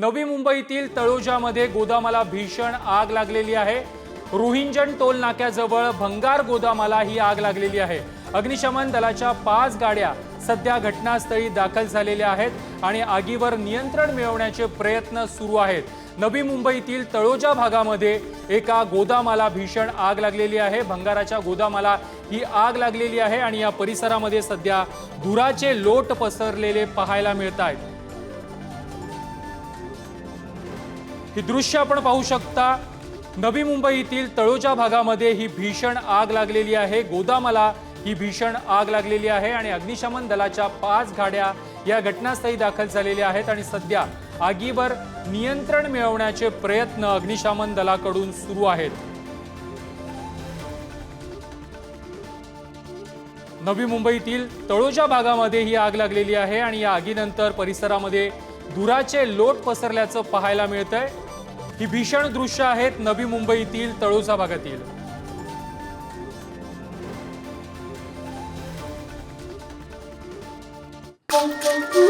नवी मुंबईतील तळोजामध्ये गोदामाला भीषण आग लागलेली आहे. रोहिंजन टोल नाक्याजवळ भंगार गोदामाला ही आग लागलेली आहे. अग्निशमन दलाच्या पाच गाड्या सध्या घटनास्थळी दाखल झालेल्या आहेत आणि आगीवर नियंत्रण मिळवण्याचे प्रयत्न सुरू आहेत. नवी मुंबईतील तळोजा भागामध्ये एका गोदामाला भीषण आग लागलेली आहे. भंगाराच्या गोदामाला ही आग लागलेली आहे आणि या परिसरामध्ये सध्या धुराचे लोट पसरलेले पाहायला मिळत आहेत ही दृश्य आपण पाहू शकता. नवी मुंबईतील तळोजा भागामध्ये ही भीषण आग लागलेली आहे. गोदामाला ही भीषण आग लागलेली आहे आणि अग्निशमन दलाच्या पाच गाड्या या घटनास्थळी दाखल झालेल्या आहेत आणि सध्या आगीवर नियंत्रण मिळवण्याचे प्रयत्न अग्निशमन दलाकडून सुरू आहेत. नवी मुंबईतील तळोजा भागामध्ये ही आग लागलेली आहे आणि या आगीनंतर परिसरामध्ये धुराचे लोट पसरल्याचं पाहायला मिळतंय. ही भीषण दृश्य आहेत नवी मुंबईतील तळोजा भागातील Thank you.